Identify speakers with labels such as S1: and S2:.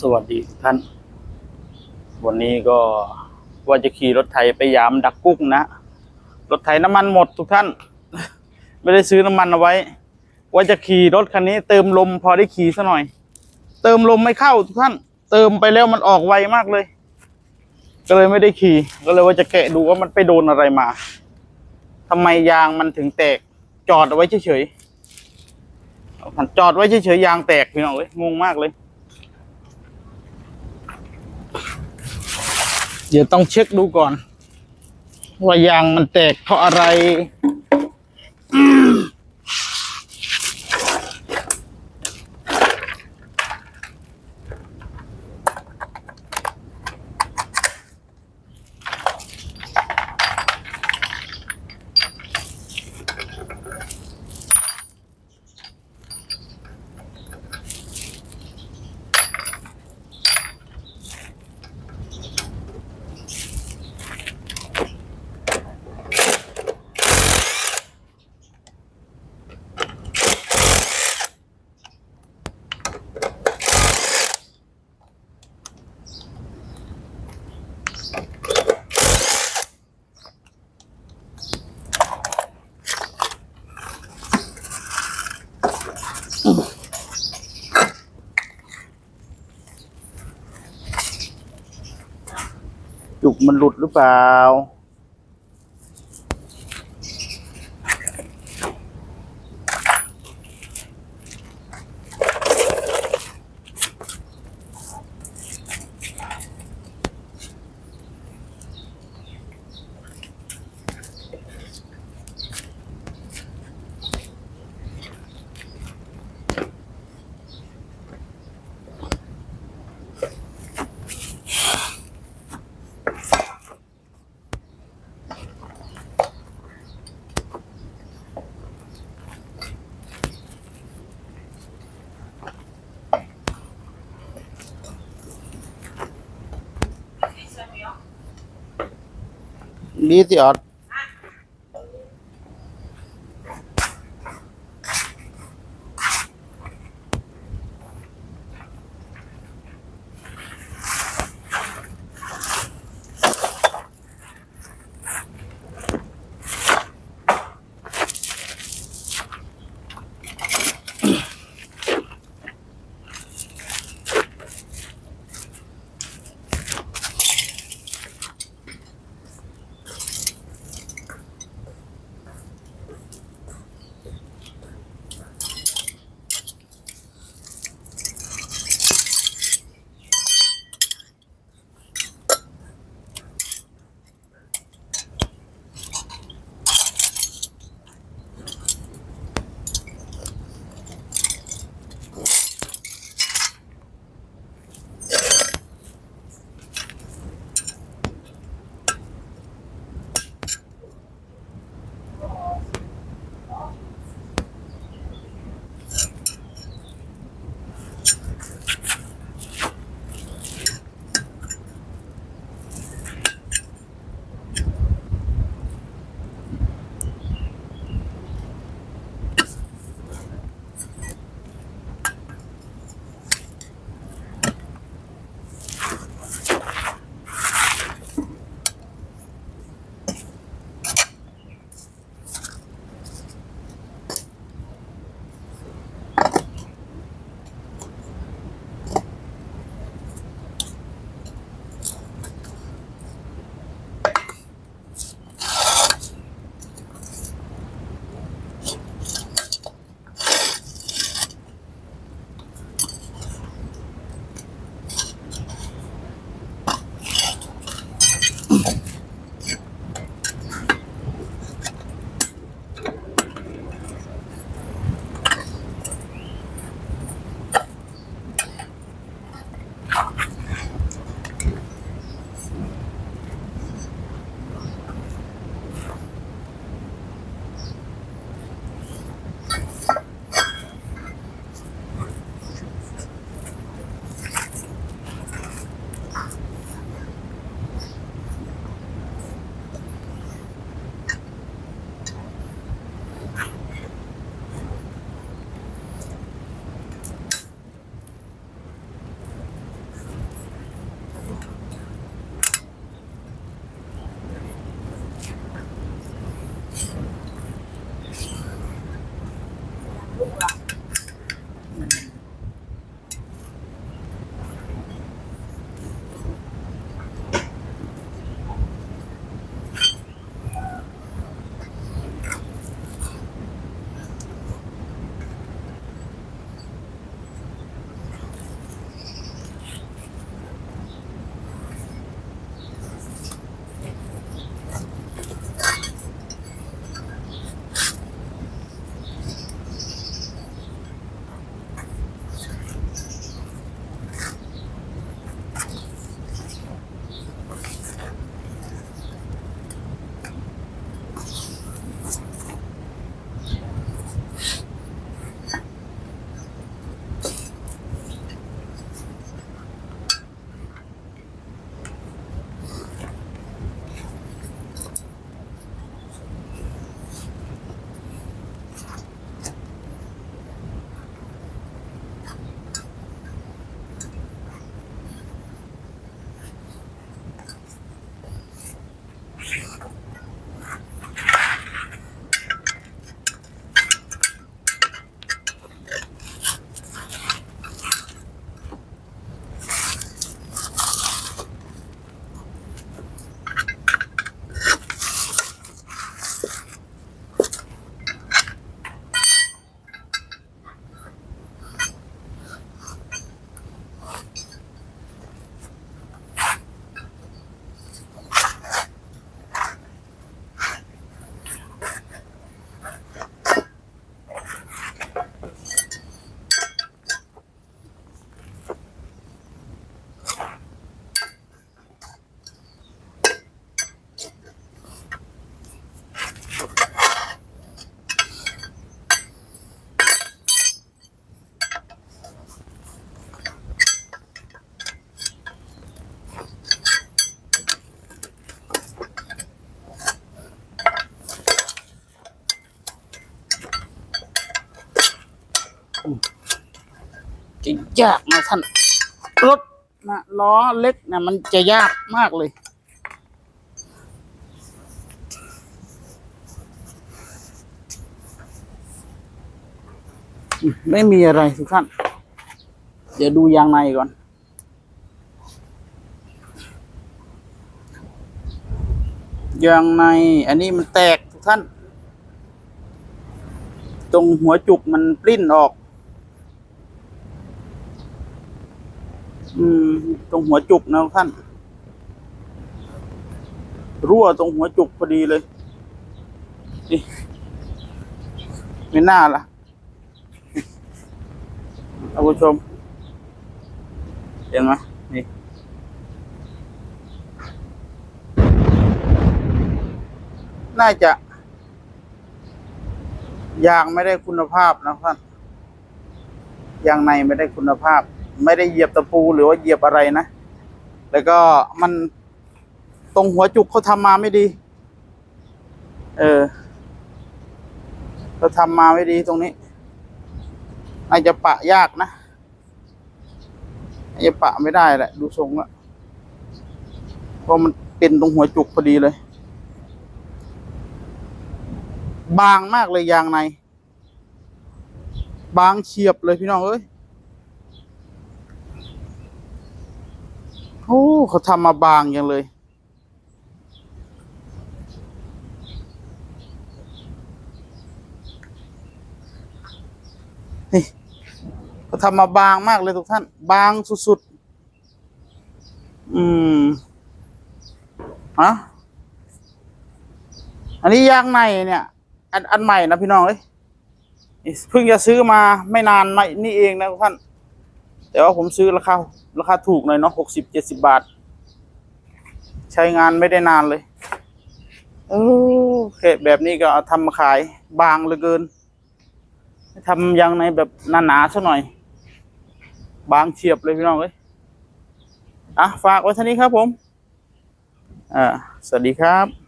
S1: สวัสดีทุกท่าน วันนี้ก็ว่าจะขี่รถไถไปยามดักกุ้งนะ รถไถน้ำมันหมดทุกท่าน ไม่ได้ซื้อน้ำมันเอาไว้ ว่าจะขี่รถคันนี้ เติมลมพอได้ขี่ซะหน่อย เติมลมไม่เข้าทุกท่าน เติมไปแล้วมันออกไวมากเลย ก็เลยไม่ได้ขี่ ก็เลยว่าจะแกะดูว่ามันไปโดนอะไรมาทำไมยางมันถึงแตก จอดเอาไว้เฉยๆจอดไว้เฉยๆยางแตกพี่น้องเลยงงมากเลย เดี๋ยวต้องเช็คดูก่อน ว่ายางมันแตกเพราะอะไร จุกมันหลุดหรือเปล่า ดีสิ ออดยากนะท่านรถนะล้อเล็กนะมันจะยากมากเลย ไม่มีอะไรทุกท่าน เดี๋ยวดูยางในก่อนยางใน อันนี้มันแตกทุกท่าน ตรงหัวจุกมันปลิ้นออก อืม ตรงหัวจุกนะท่าน รั่วตรงหัวจุกพอดีเลยนี่ไม่น่าล่ะท่านผู้ชมเห็นไหมนี่น่าจะยางไม่ได้คุณภาพนะท่านยางในไม่ได้คุณภาพ ไม่ได้เหยียบตะปูหรือว่าเหยียบอะไรนะ แล้วก็มันตรงหัวจุกเขาทำมาไม่ดี เออเขาทำมาไม่ดีตรงนี้น่าจจะปะยากนะน่าจะปะไม่ได้แหละ ดูทรงละเพราะมันเป็นตรงหัวจุกพอดีเลย บางมากเลยยางใน บางเฉียบเลยพี่น้องเอ้ยโอ้ เขาทำมาบางอย่างเลย นี่เขาทำมาบางมากเลยทุกท่าน บางสุดๆ อืมฮะอันนี้ยางในเนี่ย อันอันใหม่นะพี่น้องเอ้ยเพิ่งจะซื้อมาไม่นานมานี่เองนะทุกท่าน แต่ว่าผมซื้อราคาราคาถูกหน่อยเนาะหกสิบเจ็ดสิบาท ใช้งานไม่ได้นานเลยโอเคแบบนี้ก็เอาทำมาขายบางเหลือเกินทำยางในแบบหนาๆซะหน่อย บางเฉียบเลยพี่น้องเอ้ยอะฝากไว้ท่านี้ครับผม อ่า สวัสดีครับ